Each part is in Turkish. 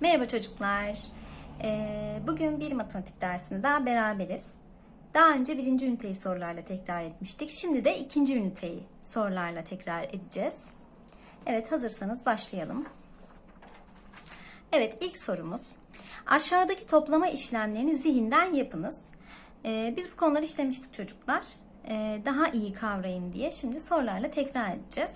Merhaba çocuklar. Ee, bugün bir matematik dersinde daha beraberiz. Daha önce birinci üniteyi sorularla tekrar etmiştik. Şimdi de ikinci üniteyi sorularla tekrar edeceğiz. Evet hazırsanız başlayalım. Evet ilk sorumuz. Aşağıdaki toplama işlemlerini zihinden yapınız. Ee, biz bu konuları işlemiştik çocuklar. Ee, daha iyi kavrayın diye şimdi sorularla tekrar edeceğiz.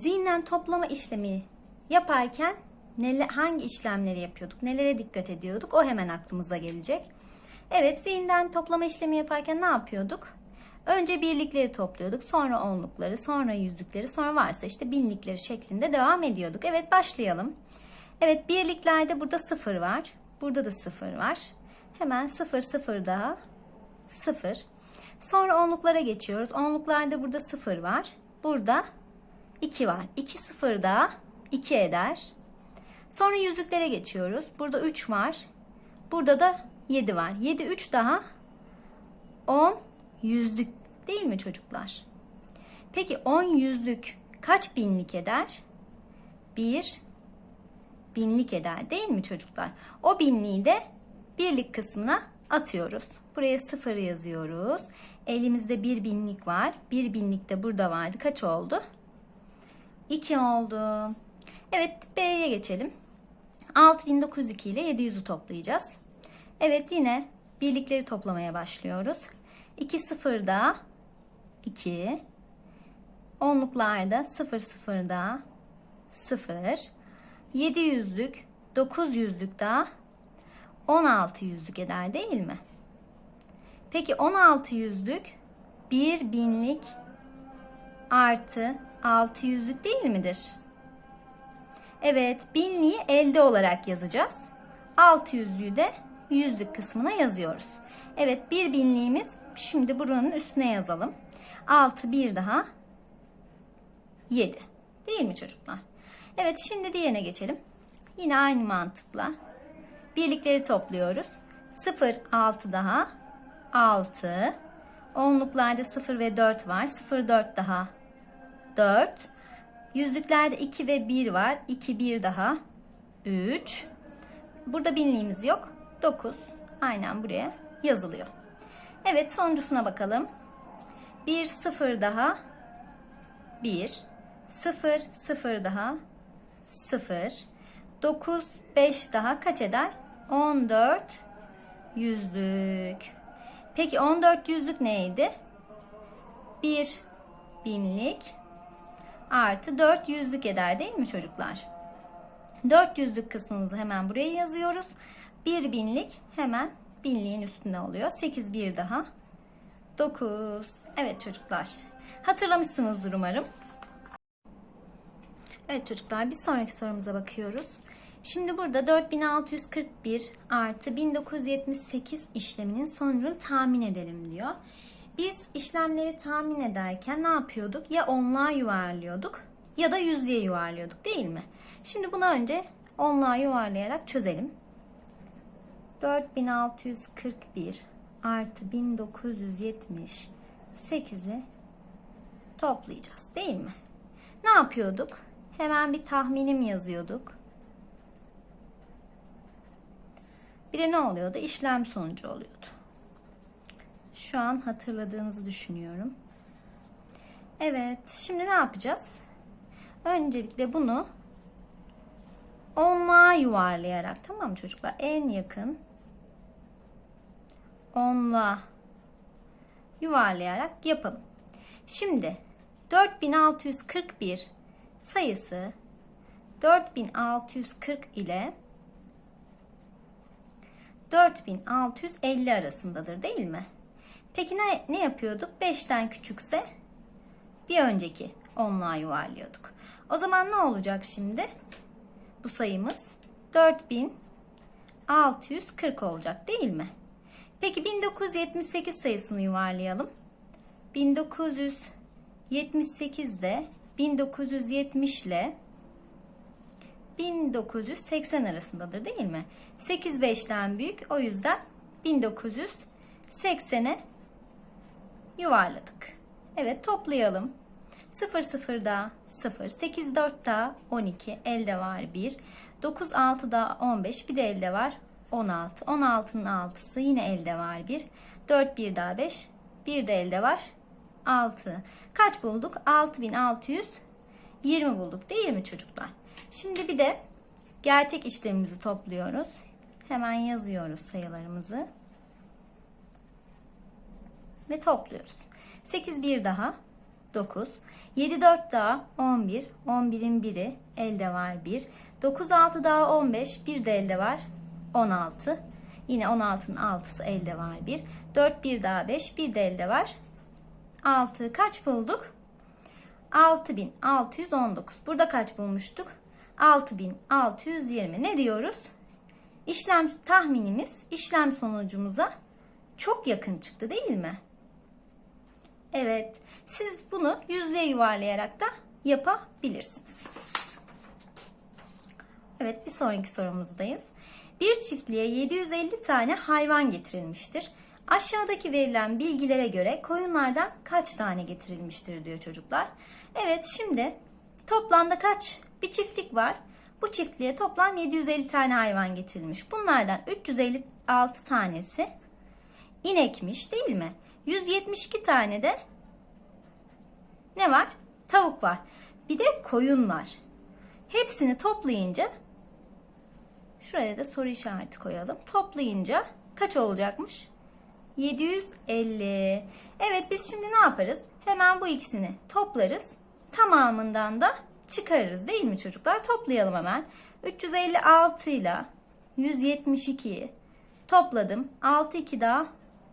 Zihinden toplama işlemi yaparken nele, hangi işlemleri yapıyorduk, nelere dikkat ediyorduk o hemen aklımıza gelecek. Evet zihinden toplama işlemi yaparken ne yapıyorduk? Önce birlikleri topluyorduk, sonra onlukları, sonra yüzlükleri, sonra varsa işte binlikleri şeklinde devam ediyorduk. Evet başlayalım. Evet birliklerde burada sıfır var, burada da sıfır var. Hemen sıfır sıfır daha sıfır. Sonra onluklara geçiyoruz. Onluklarda burada sıfır var, burada 2 var. 2 sıfır daha 2 eder. Sonra yüzlüklere geçiyoruz. Burada 3 var. Burada da 7 var. 7 3 daha 10 yüzlük değil mi çocuklar? Peki 10 yüzlük kaç binlik eder? 1 binlik eder değil mi çocuklar? O binliği de birlik kısmına atıyoruz. Buraya 0 yazıyoruz. Elimizde bir binlik var. Bir binlik de burada vardı. Kaç oldu? 2 oldu. Evet B'ye geçelim. 6902 ile 700'ü toplayacağız. Evet yine birlikleri toplamaya başlıyoruz. 2 sıfırda 2 onluklarda 0 sıfırda 0 7 yüzlük 9 yüzlük daha 16 yüzlük eder değil mi? Peki 16 yüzlük 1 binlik artı 600'lük değil midir? Evet, binliği elde olarak yazacağız. 600'lüğü de yüzlük kısmına yazıyoruz. Evet, bir binliğimiz şimdi buranın üstüne yazalım. 6 bir daha 7. Değil mi çocuklar? Evet, şimdi diğerine geçelim. Yine aynı mantıkla birlikleri topluyoruz. 0 6 daha 6. Onluklarda 0 ve 4 var. 0 4 daha 4. Yüzlüklerde 2 ve 1 var. 2 1 daha 3. Burada binliğimiz yok. 9. Aynen buraya yazılıyor. Evet sonuncusuna bakalım. 1 0 daha 1. 0 0 daha 0. 9 5 daha kaç eder? 14 yüzlük. Peki 14 yüzlük neydi? 1 binlik artı 4 yüzlük eder değil mi çocuklar? 4 yüzlük kısmımızı hemen buraya yazıyoruz. 1 binlik hemen binliğin üstünde oluyor. 8 bir daha 9. Evet çocuklar. Hatırlamışsınızdır umarım. Evet çocuklar bir sonraki sorumuza bakıyoruz. Şimdi burada 4641 artı 1978 işleminin sonucunu tahmin edelim diyor. Biz işlemleri tahmin ederken ne yapıyorduk? Ya onluğa yuvarlıyorduk ya da yüzlüğe yuvarlıyorduk değil mi? Şimdi bunu önce onluğa yuvarlayarak çözelim. 4641 artı 1978'i toplayacağız değil mi? Ne yapıyorduk? Hemen bir tahminim yazıyorduk. Bir de ne oluyordu? İşlem sonucu oluyordu. Şu an hatırladığınızı düşünüyorum. Evet, şimdi ne yapacağız? Öncelikle bunu onluğa yuvarlayarak, tamam mı çocuklar? En yakın onluğa yuvarlayarak yapalım. Şimdi 4641 sayısı 4640 ile 4650 arasındadır değil mi? Peki ne, ne yapıyorduk? 5'ten küçükse bir önceki onluğa yuvarlıyorduk. O zaman ne olacak şimdi? Bu sayımız 4640 olacak değil mi? Peki 1978 sayısını yuvarlayalım. 1978 de 1970 ile 1980 arasındadır değil mi? 8 ve 5'ten büyük. O yüzden 1980'e yuvarladık. Evet toplayalım. 0 0 da 0. 8 4 da 12. Elde var 1. 9 6 da 15. Bir de elde var 16. 16'nın 6'sı yine elde var 1. 4 1 daha 5. Bir de elde var 6. Kaç bulduk? 6620 bulduk değil mi çocuklar? Şimdi bir de gerçek işlemimizi topluyoruz. Hemen yazıyoruz sayılarımızı. Ve topluyoruz. 8 bir daha 9. 7 4 daha 11. 11'in biri elde var 1. 9 6 daha 15. Bir de elde var 16. Yine 16'nın 6'sı elde var 1. 4 bir daha 5. Bir de elde var 6. Kaç bulduk? 6619. Burada kaç bulmuştuk? 6620. Ne diyoruz? İşlem tahminimiz işlem sonucumuza çok yakın çıktı değil mi? Evet. Siz bunu yüzlüğe yuvarlayarak da yapabilirsiniz. Evet bir sonraki sorumuzdayız. Bir çiftliğe 750 tane hayvan getirilmiştir. Aşağıdaki verilen bilgilere göre koyunlardan kaç tane getirilmiştir diyor çocuklar. Evet şimdi toplamda kaç bir çiftlik var? Bu çiftliğe toplam 750 tane hayvan getirilmiş. Bunlardan 356 tanesi inekmiş değil mi? 172 tane de ne var? Tavuk var. Bir de koyun var. Hepsini toplayınca şuraya da soru işareti koyalım. Toplayınca kaç olacakmış? 750. Evet biz şimdi ne yaparız? Hemen bu ikisini toplarız. Tamamından da çıkarırız değil mi çocuklar? Toplayalım hemen. 356 ile 172'yi topladım. 6 2 daha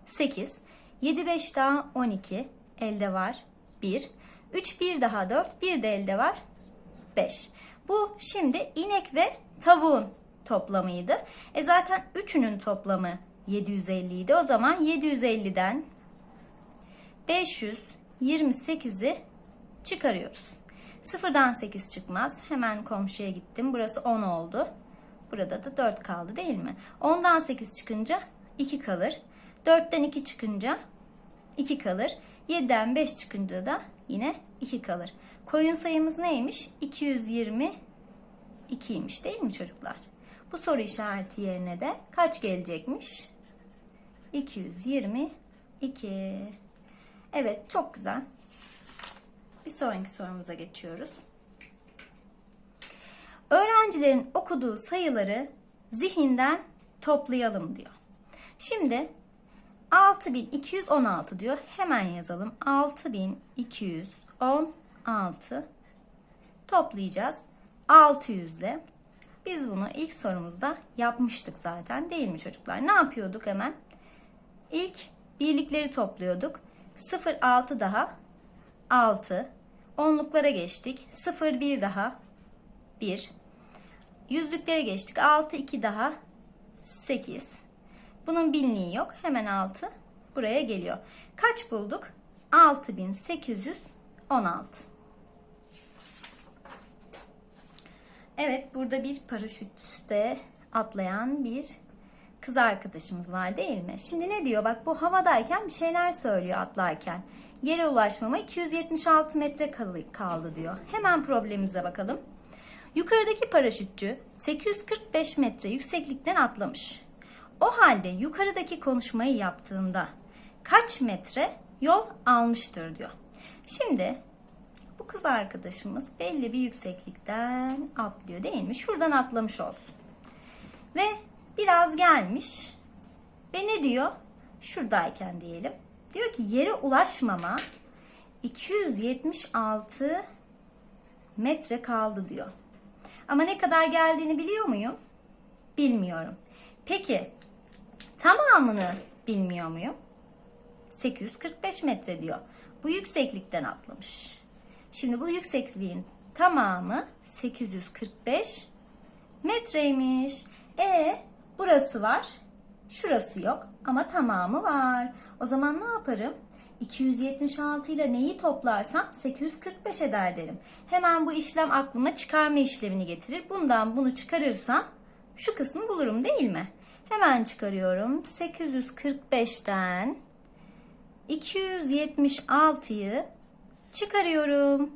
8. 7 5 daha 12. Elde var 1. 3 1 daha 4. Bir de elde var 5. Bu şimdi inek ve tavuğun toplamıydı. E zaten üçünün toplamı 750 idi. O zaman 750'den 528'i çıkarıyoruz. Sıfırdan 8 çıkmaz. Hemen komşuya gittim. Burası 10 oldu. Burada da 4 kaldı değil mi? 10'dan 8 çıkınca 2 kalır. 4'ten 2 çıkınca 2 kalır. 7'den 5 çıkınca da yine 2 kalır. Koyun sayımız neymiş? 222'ymiş değil mi çocuklar? Bu soru işareti yerine de kaç gelecekmiş? 222. Evet çok güzel. Bir sonraki sorumuza geçiyoruz. Öğrencilerin okuduğu sayıları zihinden toplayalım diyor. Şimdi 6216 diyor. Hemen yazalım. 6216 toplayacağız. 600 ile. Biz bunu ilk sorumuzda yapmıştık zaten değil mi çocuklar? Ne yapıyorduk hemen? İlk birlikleri topluyorduk. 0 6 daha 6. Onluklara geçtik. 0 1 daha 1. Yüzlüklere geçtik. 6 2 daha 8. Bunun binliği yok. Hemen 6 buraya geliyor. Kaç bulduk? 6816. Evet burada bir paraşütte atlayan bir kız arkadaşımız var değil mi? Şimdi ne diyor? Bak bu havadayken bir şeyler söylüyor atlarken. Yere ulaşmama 276 metre kaldı diyor. Hemen problemimize bakalım. Yukarıdaki paraşütçü 845 metre yükseklikten atlamış. O halde yukarıdaki konuşmayı yaptığında kaç metre yol almıştır diyor. Şimdi bu kız arkadaşımız belli bir yükseklikten atlıyor değil mi? Şuradan atlamış olsun. Ve biraz gelmiş ve ne diyor? Şuradayken diyelim. Diyor ki yere ulaşmama 276 metre kaldı diyor. Ama ne kadar geldiğini biliyor muyum? Bilmiyorum. Peki tamamını bilmiyor muyum? 845 metre diyor. Bu yükseklikten atlamış. Şimdi bu yüksekliğin tamamı 845 metreymiş. E burası var. Şurası yok ama tamamı var. O zaman ne yaparım? 276 ile neyi toplarsam 845 eder derim. Hemen bu işlem aklıma çıkarma işlemini getirir. Bundan bunu çıkarırsam şu kısmı bulurum değil mi? Hemen çıkarıyorum. 845'ten 276'yı çıkarıyorum.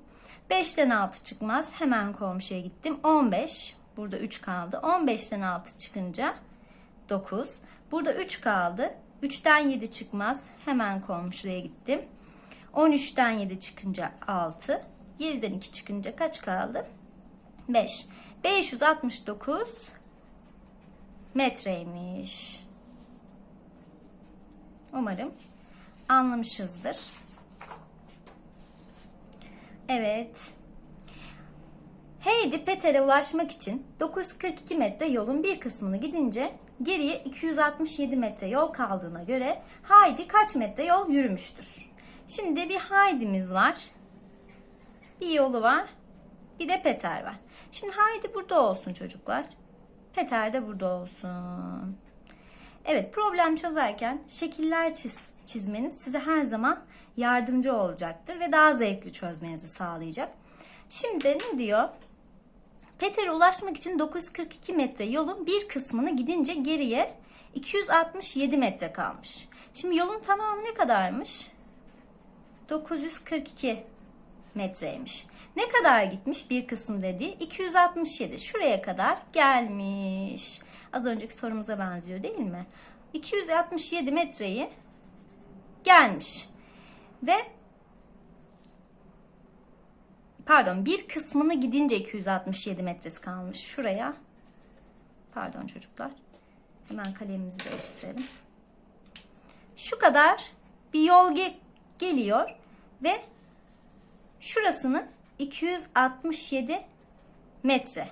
5'ten 6 çıkmaz. Hemen komşuya gittim. 15. Burada 3 kaldı. 15'ten 6 çıkınca 9. Burada 3 kaldı. 3'ten 7 çıkmaz. Hemen komşuya gittim. 13'ten 7 çıkınca 6. 7'den 2 çıkınca kaç kaldı? 5. 569 metreymiş. Umarım anlamışızdır. Evet. Heidi Peter'e ulaşmak için 942 metre yolun bir kısmını gidince geriye 267 metre yol kaldığına göre Heidi kaç metre yol yürümüştür? Şimdi bir Heidi'miz var. Bir yolu var. Bir de Peter var. Şimdi Heidi burada olsun çocuklar. Peter de burada olsun. Evet problem çözerken şekiller çiz, çizmeniz size her zaman yardımcı olacaktır ve daha zevkli çözmenizi sağlayacak. Şimdi ne diyor? Peter'e ulaşmak için 942 metre yolun bir kısmını gidince geriye 267 metre kalmış. Şimdi yolun tamamı ne kadarmış? 942 metreymiş. Ne kadar gitmiş bir kısım dediği 267 şuraya kadar gelmiş. Az önceki sorumuza benziyor değil mi? 267 metreyi gelmiş. Ve pardon bir kısmını gidince 267 metresi kalmış. Şuraya pardon çocuklar. Hemen kalemimizi değiştirelim. Şu kadar bir yol ge- geliyor ve şurasının 267 metre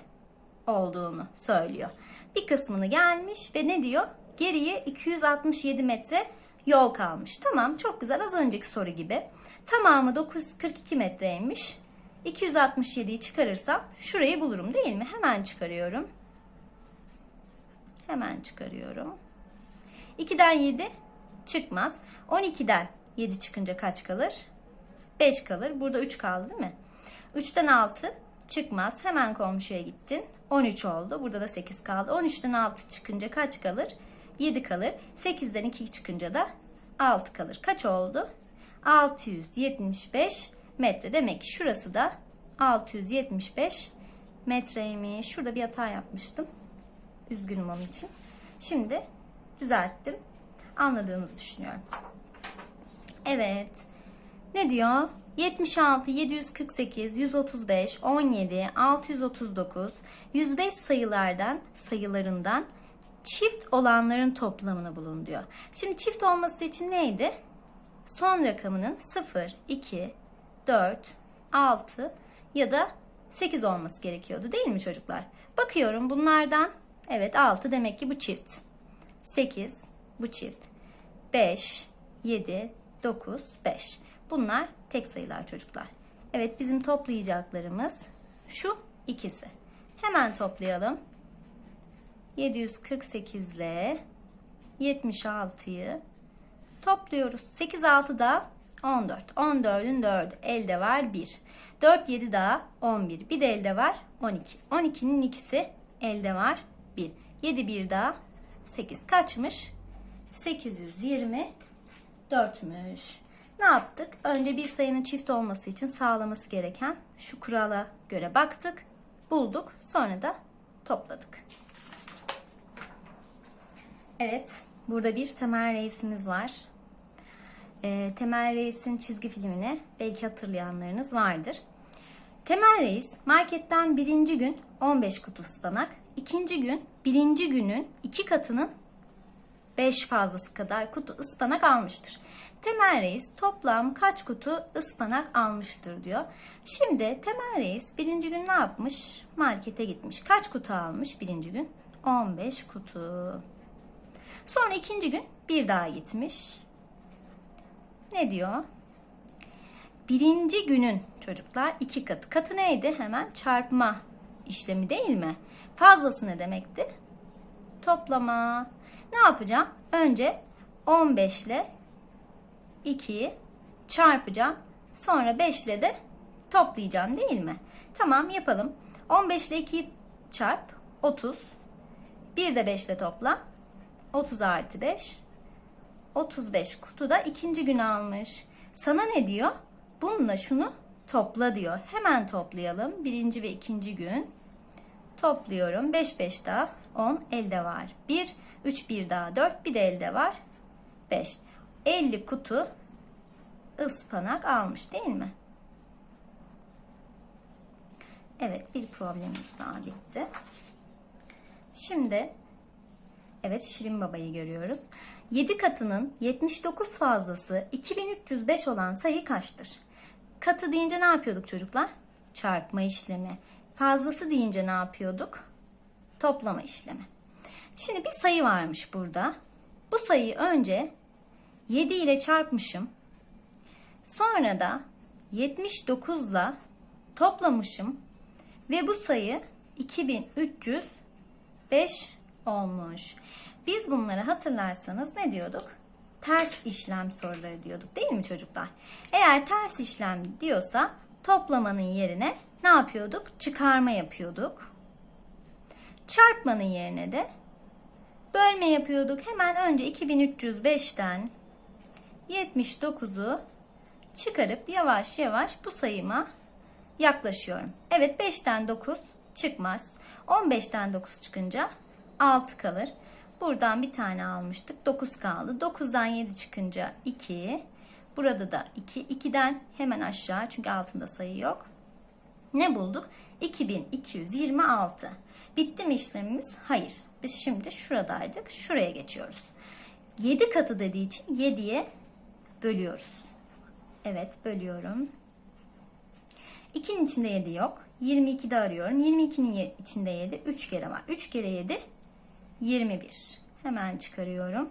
olduğunu söylüyor. Bir kısmını gelmiş ve ne diyor? Geriye 267 metre yol kalmış. Tamam çok güzel az önceki soru gibi. Tamamı 942 metreymiş. 267'yi çıkarırsam şurayı bulurum değil mi? Hemen çıkarıyorum. Hemen çıkarıyorum. 2'den 7 çıkmaz. 12'den 7 çıkınca kaç kalır? 5 kalır. Burada 3 kaldı değil mi? 3'ten 6 çıkmaz. Hemen komşuya gittin. 13 oldu. Burada da 8 kaldı. 13'ten 6 çıkınca kaç kalır? 7 kalır. 8'den 2 çıkınca da 6 kalır. Kaç oldu? 675 metre. Demek ki şurası da 675 metreymiş. Şurada bir hata yapmıştım. Üzgünüm onun için. Şimdi düzelttim. Anladığınızı düşünüyorum. Evet. Ne diyor? 76, 748, 135, 17, 639, 105 sayılardan sayılarından çift olanların toplamını bulun diyor. Şimdi çift olması için neydi? Son rakamının 0, 2, 4, 6 ya da 8 olması gerekiyordu değil mi çocuklar? Bakıyorum bunlardan evet 6 demek ki bu çift. 8 bu çift. 5, 7, 9, 5. Bunlar tek sayılar çocuklar. Evet bizim toplayacaklarımız şu ikisi. Hemen toplayalım. 748 ile 76'yı topluyoruz. 8 6 da 14. 14'ün 4'ü elde var 1. 4 7 daha 11. Bir de elde var 12. 12'nin ikisi elde var 1. 7 bir daha 8 kaçmış? 824'müş. Ne yaptık? Önce bir sayının çift olması için sağlaması gereken şu kurala göre baktık, bulduk, sonra da topladık. Evet, burada bir Temel Reis'imiz var. E, Temel Reis'in çizgi filmini belki hatırlayanlarınız vardır. Temel Reis marketten birinci gün 15 kutu ıspanak, ikinci gün birinci günün iki katının 5 fazlası kadar kutu ıspanak almıştır. Temel Reis toplam kaç kutu ıspanak almıştır diyor. Şimdi Temel Reis birinci gün ne yapmış? Markete gitmiş. Kaç kutu almış birinci gün? 15 kutu. Sonra ikinci gün bir daha gitmiş. Ne diyor? Birinci günün çocuklar iki katı. Katı neydi? Hemen çarpma işlemi değil mi? Fazlası ne demekti? Toplama. Ne yapacağım? Önce 15 ile 2'yi çarpacağım. Sonra 5 ile de toplayacağım değil mi? Tamam yapalım. 15 ile 2'yi çarp 30. Bir de 5 ile topla. 30 artı 5. 35 kutuda ikinci gün almış. Sana ne diyor? Bununla şunu topla diyor. Hemen toplayalım. Birinci ve ikinci gün. Topluyorum. 5 5 daha 10 elde var. 1 3 1 daha 4 bir de elde var. 5. 50 kutu ıspanak almış değil mi? Evet bir problemimiz daha bitti. Şimdi evet Şirin Baba'yı görüyoruz. 7 katının 79 fazlası 2305 olan sayı kaçtır? Katı deyince ne yapıyorduk çocuklar? Çarpma işlemi. Fazlası deyince ne yapıyorduk? Toplama işlemi. Şimdi bir sayı varmış burada. Bu sayıyı önce 7 ile çarpmışım. Sonra da 79 ile toplamışım. Ve bu sayı 2305 olmuş. Biz bunları hatırlarsanız ne diyorduk? Ters işlem soruları diyorduk değil mi çocuklar? Eğer ters işlem diyorsa toplamanın yerine ne yapıyorduk? Çıkarma yapıyorduk. Çarpmanın yerine de bölme yapıyorduk. Hemen önce 2305'ten 79'u çıkarıp yavaş yavaş bu sayıma yaklaşıyorum. Evet 5'ten 9 çıkmaz. 15'ten 9 çıkınca 6 kalır. Buradan bir tane almıştık. 9 kaldı. 9'dan 7 çıkınca 2. Burada da 2. 2'den hemen aşağı çünkü altında sayı yok. Ne bulduk? 2226. Bitti mi işlemimiz? Hayır. Biz şimdi şuradaydık. Şuraya geçiyoruz. 7 katı dediği için 7'ye bölüyoruz. Evet bölüyorum. 2'nin içinde 7 yok. 22'de arıyorum. 22'nin içinde 7 3 kere var. 3 kere 7 21. Hemen çıkarıyorum.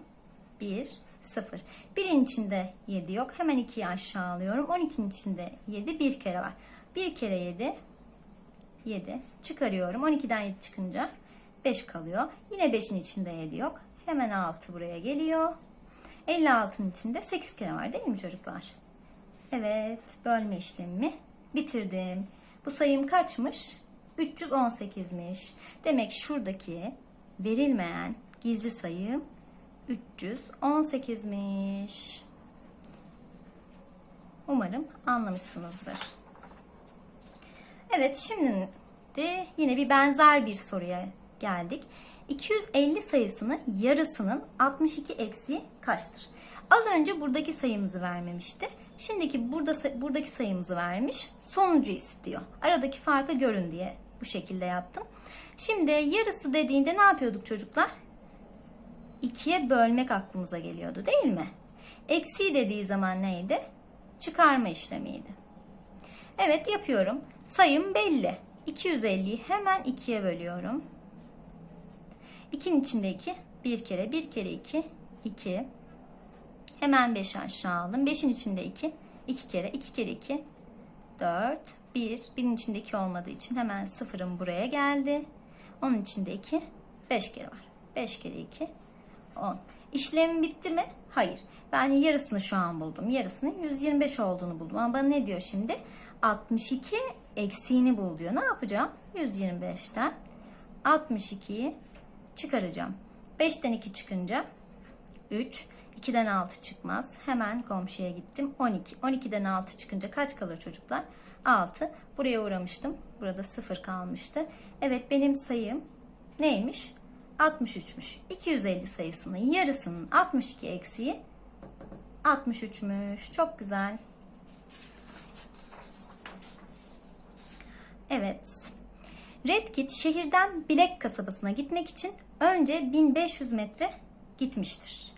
1 0. 1'in içinde 7 yok. Hemen 2'yi aşağı alıyorum. 12'nin içinde 7 bir kere var. 1 kere 7 7 çıkarıyorum. 12'den 7 çıkınca 5 kalıyor. Yine 5'in içinde 7 yok. Hemen 6 buraya geliyor. 56'nın içinde 8 kere var değil mi çocuklar? Evet, bölme işlemimi bitirdim. Bu sayım kaçmış? 318'miş. Demek şuradaki verilmeyen gizli sayım 318'miş. Umarım anlamışsınızdır. Evet şimdi de yine bir benzer bir soruya geldik. 250 sayısının yarısının 62 eksiği kaçtır? Az önce buradaki sayımızı vermemişti. Şimdiki burada buradaki sayımızı vermiş. Sonucu istiyor. Aradaki farkı görün diye bu şekilde yaptım. Şimdi yarısı dediğinde ne yapıyorduk çocuklar? İkiye bölmek aklımıza geliyordu değil mi? Eksiği dediği zaman neydi? Çıkarma işlemiydi. Evet yapıyorum. Sayım belli. 250'yi hemen ikiye bölüyorum. 2'nin içinde 2. Bir kere. Bir kere 2. 2. Hemen 5 aşağı aldım. 5'in içinde 2. 2 kere. 2 kere 2. 4. 1. 1'in içinde 2 olmadığı için hemen sıfırım buraya geldi. Onun içinde 2. 5 kere var. 5 kere 2. 10. İşlemim bitti mi? Hayır. Ben yarısını şu an buldum. Yarısının 125 olduğunu buldum. Ama bana ne diyor şimdi? 62 eksiğini bul diyor. Ne yapacağım? 125'ten 62'yi çıkaracağım. 5'ten 2 çıkınca 3. 2'den 6 çıkmaz. Hemen komşuya gittim. 12. 12'den 6 çıkınca kaç kalır çocuklar? 6. Buraya uğramıştım. Burada 0 kalmıştı. Evet benim sayım neymiş? 63'müş. 250 sayısının yarısının 62 eksiği 63'müş. Çok güzel. Evet. Redkit şehirden Bilek kasabasına gitmek için önce 1500 metre gitmiştir.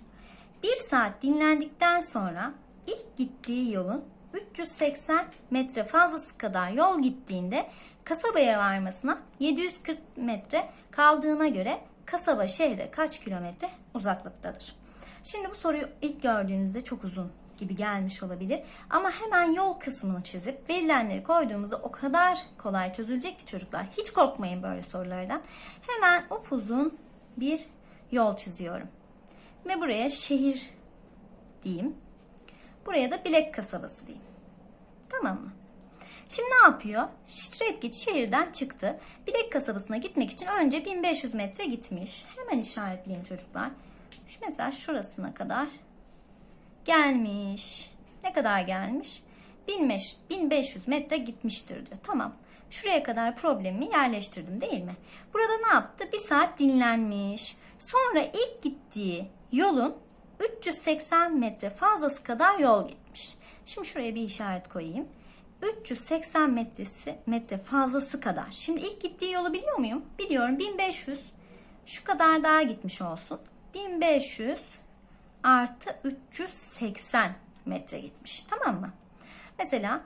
Bir saat dinlendikten sonra ilk gittiği yolun 380 metre fazlası kadar yol gittiğinde kasabaya varmasına 740 metre kaldığına göre kasaba şehre kaç kilometre uzaklıktadır? Şimdi bu soruyu ilk gördüğünüzde çok uzun gibi gelmiş olabilir. Ama hemen yol kısmını çizip verilenleri koyduğumuzda o kadar kolay çözülecek ki çocuklar. Hiç korkmayın böyle sorulardan. Hemen upuzun bir yol çiziyorum. Ve buraya şehir diyeyim. Buraya da Bilek kasabası diyeyim. Tamam mı? Şimdi ne yapıyor? Stretgit şehirden çıktı. Bilek kasabasına gitmek için önce 1500 metre gitmiş. Hemen işaretleyeyim çocuklar. Şu mesela şurasına kadar gelmiş. Ne kadar gelmiş? 1500 1500 metre gitmiştir diyor. Tamam. Şuraya kadar problemimi yerleştirdim değil mi? Burada ne yaptı? Bir saat dinlenmiş. Sonra ilk gittiği yolun 380 metre fazlası kadar yol gitmiş. Şimdi şuraya bir işaret koyayım. 380 metresi metre fazlası kadar. Şimdi ilk gittiği yolu biliyor muyum? Biliyorum 1500. Şu kadar daha gitmiş olsun. 1500 artı 380 metre gitmiş. Tamam mı? Mesela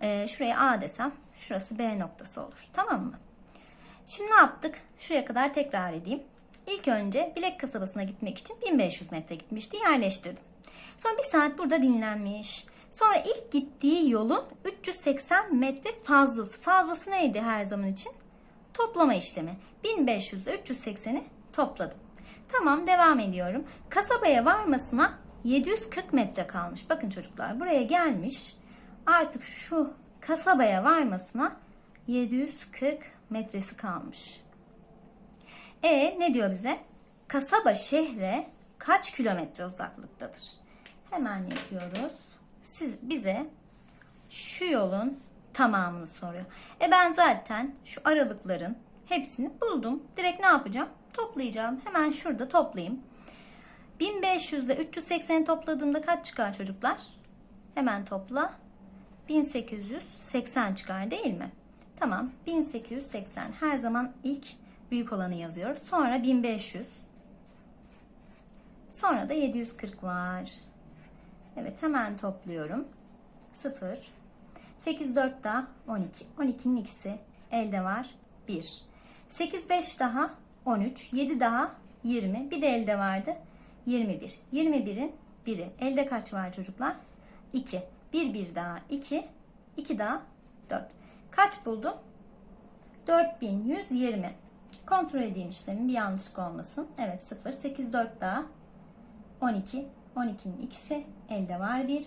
e, şuraya A desem şurası B noktası olur. Tamam mı? Şimdi ne yaptık? Şuraya kadar tekrar edeyim. İlk önce Bilek kasabasına gitmek için 1500 metre gitmişti. Yerleştirdim. Sonra bir saat burada dinlenmiş. Sonra ilk gittiği yolun 380 metre fazlası. Fazlası neydi her zaman için? Toplama işlemi. 1500 ile 380'i topladım. Tamam devam ediyorum. Kasabaya varmasına 740 metre kalmış. Bakın çocuklar buraya gelmiş. Artık şu kasabaya varmasına 740 metresi kalmış. E ne diyor bize? Kasaba şehre kaç kilometre uzaklıktadır? Hemen yapıyoruz. Siz bize şu yolun tamamını soruyor. E ben zaten şu aralıkların hepsini buldum. Direkt ne yapacağım? Toplayacağım. Hemen şurada toplayayım. 1500 ile 380 topladığımda kaç çıkar çocuklar? Hemen topla. 1880 çıkar değil mi? Tamam. 1880. Her zaman ilk büyük olanı yazıyoruz. Sonra 1500. Sonra da 740 var. Evet hemen topluyorum. 0. 8 4 daha 12. 12'nin ikisi elde var. 1. 8 5 daha 13. 7 daha 20. Bir de elde vardı. 21. 21'in biri. Elde kaç var çocuklar? 2. 1 1 daha 2. 2 daha 4. Kaç buldum? 4120. Kontrol edeyim işlemin bir yanlışlık olmasın. Evet 0. 8 4 daha 12. 12'nin ikisi elde var 1.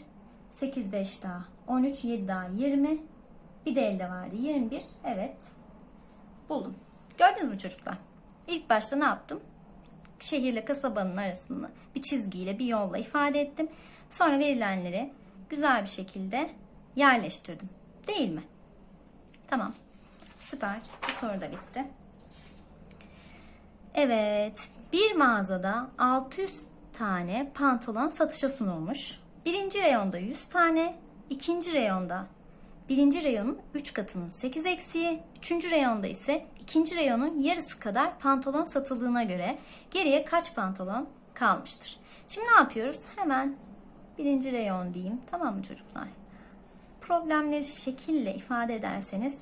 8 5 daha 13. 7 daha 20. Bir de elde vardı 21. Evet. Buldum. Gördünüz mü çocuklar? İlk başta ne yaptım? Şehirle kasabanın arasını bir çizgiyle bir yolla ifade ettim. Sonra verilenleri güzel bir şekilde yerleştirdim. Değil mi? Tamam. Süper. Bu soru da bitti. Evet. Bir mağazada 600 tane pantolon satışa sunulmuş. Birinci reyonda 100 tane, ikinci reyonda birinci reyonun 3 katının 8 eksiği, üçüncü reyonda ise ikinci reyonun yarısı kadar pantolon satıldığına göre geriye kaç pantolon kalmıştır? Şimdi ne yapıyoruz? Hemen birinci reyon diyeyim. Tamam mı çocuklar? Problemleri şekille ifade ederseniz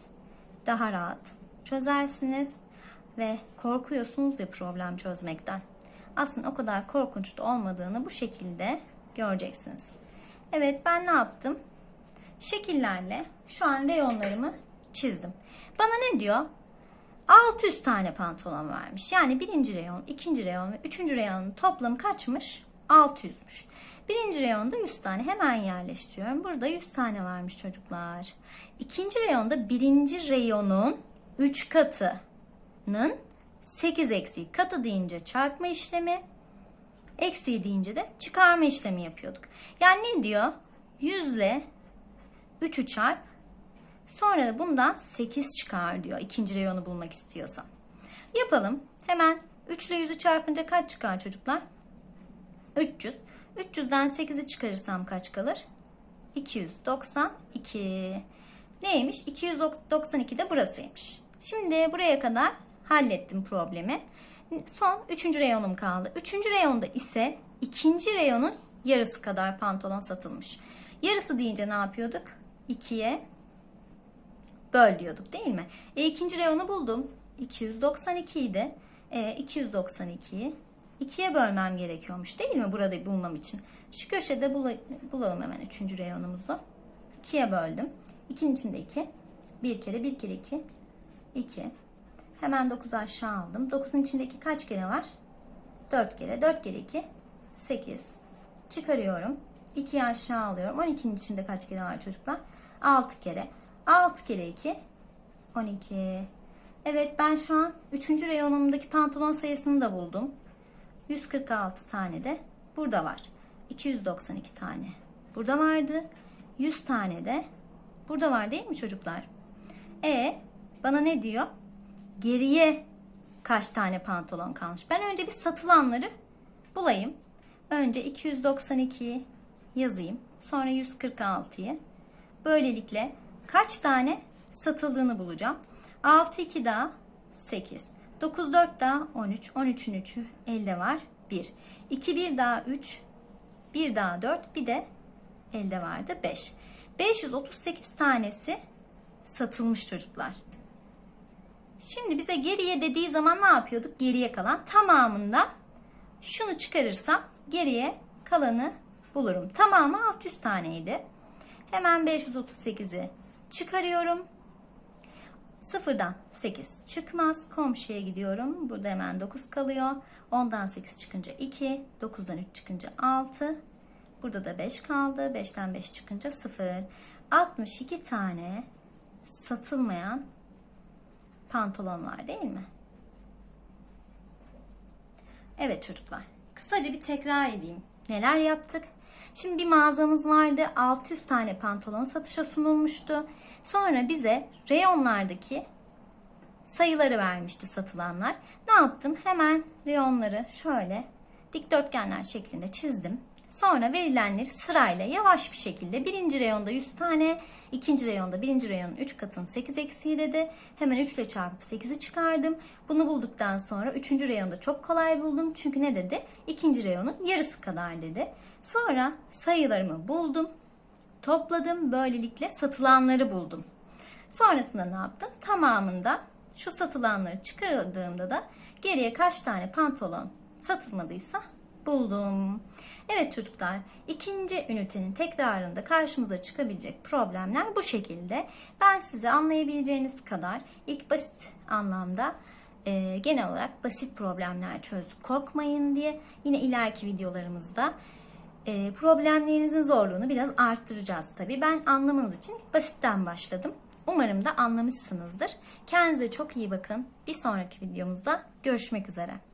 daha rahat çözersiniz ve korkuyorsunuz ya problem çözmekten. Aslında o kadar korkunç da olmadığını bu şekilde göreceksiniz. Evet ben ne yaptım? Şekillerle şu an reyonlarımı çizdim. Bana ne diyor? 600 tane pantolon varmış. Yani birinci reyon, ikinci reyon ve üçüncü reyonun toplamı kaçmış? 600'müş. Birinci reyonda 100 tane hemen yerleştiriyorum. Burada 100 tane varmış çocuklar. İkinci reyonda birinci reyonun 3 katının 8 eksiği. Katı deyince çarpma işlemi. Eksiği deyince de çıkarma işlemi yapıyorduk. Yani ne diyor? 100 ile 3'ü çarp. Sonra da bundan 8 çıkar diyor. İkinci reyonu bulmak istiyorsan. Yapalım. Hemen 3 ile 100'ü çarpınca kaç çıkar çocuklar? 300. 300'den 8'i çıkarırsam kaç kalır? 292. Neymiş? 292 de burasıymış. Şimdi buraya kadar hallettim problemi. Son 3. reyonum kaldı. 3. reyonda ise 2. reyonun yarısı kadar pantolon satılmış. Yarısı deyince ne yapıyorduk? 2'ye böl diyorduk değil mi? E, ikinci reyonu buldum. 292 idi. E, 292'yi 2'ye bölmem gerekiyormuş değil mi burada bulmam için? Şu köşede bula, bulalım hemen 3. reyonumuzu. 2'ye böldüm. 2'nin içinde 2. 1 kere 1 kere 2. 2. Hemen 9 aşağı aldım. 9'un içindeki kaç kere var? 4 kere. 4 kere 2. 8. Çıkarıyorum. 2'yi aşağı alıyorum. 12'nin içinde kaç kere var çocuklar? 6 kere. 6 kere 2. 12. Evet ben şu an 3. reyonumdaki pantolon sayısını da buldum. 146 tane de burada var. 292 tane burada vardı. 100 tane de burada var değil mi çocuklar? E bana ne diyor? Geriye kaç tane pantolon kalmış? Ben önce bir satılanları bulayım. Önce 292 yazayım. Sonra 146'yı. Böylelikle kaç tane satıldığını bulacağım. 6 2 daha 8. 9 4 daha 13. 13'ün 3'ü elde var. 1. 2 1 daha 3. 1 daha 4. Bir de elde vardı 5. 538 tanesi satılmış çocuklar. Şimdi bize geriye dediği zaman ne yapıyorduk? Geriye kalan tamamından şunu çıkarırsam geriye kalanı bulurum. Tamamı 600 taneydi. Hemen 538'i çıkarıyorum. Sıfırdan 8 çıkmaz. Komşuya gidiyorum. Burada hemen 9 kalıyor. 10'dan 8 çıkınca 2. 9'dan 3 çıkınca 6. Burada da 5 kaldı. 5'ten 5 çıkınca 0. 62 tane satılmayan pantolon var değil mi? Evet çocuklar. Kısaca bir tekrar edeyim. Neler yaptık? Şimdi bir mağazamız vardı. 600 tane pantolon satışa sunulmuştu. Sonra bize reyonlardaki sayıları vermişti satılanlar. Ne yaptım? Hemen reyonları şöyle dikdörtgenler şeklinde çizdim. Sonra verilenleri sırayla yavaş bir şekilde birinci reyonda 100 tane, ikinci reyonda birinci reyonun 3 katının 8 eksiği dedi. Hemen 3 ile çarpıp 8'i çıkardım. Bunu bulduktan sonra üçüncü reyonda çok kolay buldum. Çünkü ne dedi? İkinci reyonun yarısı kadar dedi. Sonra sayılarımı buldum. Topladım. Böylelikle satılanları buldum. Sonrasında ne yaptım? Tamamında şu satılanları çıkardığımda da geriye kaç tane pantolon satılmadıysa buldum. Evet çocuklar ikinci ünitenin tekrarında karşımıza çıkabilecek problemler bu şekilde. Ben size anlayabileceğiniz kadar ilk basit anlamda e, genel olarak basit problemler çözdük. Korkmayın diye yine ileriki videolarımızda e, problemlerinizin zorluğunu biraz arttıracağız tabii. Ben anlamanız için basitten başladım. Umarım da anlamışsınızdır. Kendinize çok iyi bakın. Bir sonraki videomuzda görüşmek üzere.